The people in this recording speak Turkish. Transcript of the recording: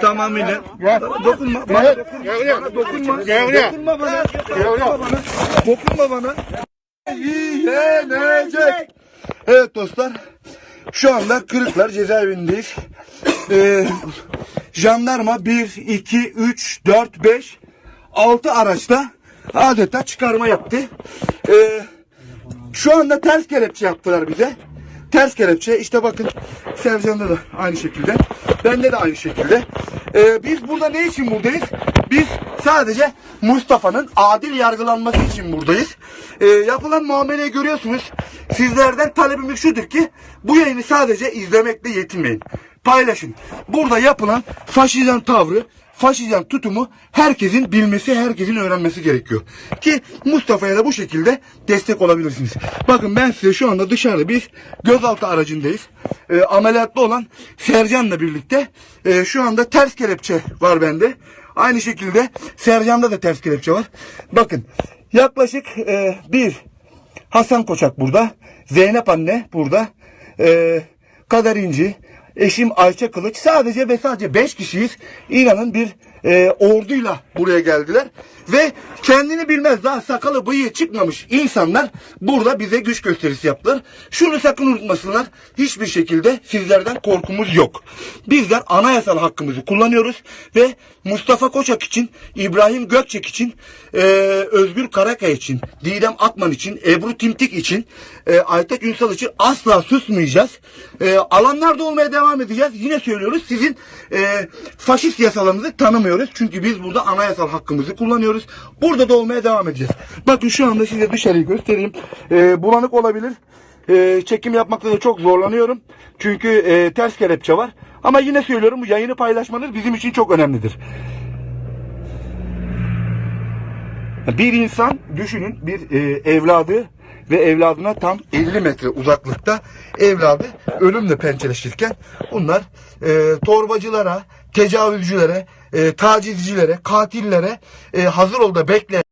tamamıyla. Gel. Dokunma. Bana dokunma. Bana dokunma. Bana. Dokunma bana. Dokunma bana. Yenecek. Evet dostlar. Şu anda Kırıklar cezaevindeyiz. Ee, jandarma 1, 2, 3, 4, 5, 6 araçta adeta çıkarma yaptı. Ee, şu anda ters kelepçe yaptılar bize. Ters kelepçe işte bakın Sercan'da da aynı şekilde. Bende de aynı şekilde. Ee, biz burada ne için buradayız? Biz sadece Mustafa'nın adil yargılanması için buradayız. Ee, yapılan muameleyi görüyorsunuz. Sizlerden talebimiz şudur ki bu yayını sadece izlemekle yetinmeyin. Paylaşın. Burada yapılan faşizan tavrı, faşizan tutumu herkesin bilmesi, herkesin öğrenmesi gerekiyor. Ki Mustafa'ya da bu şekilde destek olabilirsiniz. Bakın ben size şu anda dışarıda biz gözaltı aracındayız. Ee, ameliyatlı olan Sercan'la birlikte e, şu anda ters kelepçe var bende. Aynı şekilde Sercan'da da ters kelepçe var. Bakın yaklaşık e, bir Hasan Koçak burada. Zeynep anne burada. E, Kader İnci, eşim Ayça Kılıç sadece ve sadece 5 kişiyiz. İnanın bir e, orduyla buraya geldiler. Ve kendini bilmez daha sakalı bıyığı çıkmamış insanlar burada bize güç gösterisi yaptılar. Şunu sakın unutmasınlar. Hiçbir şekilde sizlerden korkumuz yok. Bizler anayasal hakkımızı kullanıyoruz ve Mustafa Koçak için, İbrahim Gökçek için, e, Özgür Karakaya için, Didem Akman için, Ebru Timtik için, e, Aytaç Ünsal için asla susmayacağız. E, alanlarda olmaya devam edeceğiz. Yine söylüyoruz sizin e, faşist yasalarınızı tanımıyoruz. Çünkü biz burada anayasal hakkımızı kullanıyoruz. Burada da olmaya devam edeceğiz. Bakın şu anda size dışarıyı göstereyim. E, bulanık olabilir. E, çekim yapmakta da çok zorlanıyorum. Çünkü e, ters kelepçe var. Ama yine söylüyorum bu yayını paylaşmanız bizim için çok önemlidir. Bir insan düşünün bir e, evladı ve evladına tam 50 metre uzaklıkta evladı ölümle pençeleşirken bunlar e, torbacılara, tecavüzcülere, e, tacizcilere, katillere e, hazır ol da bekle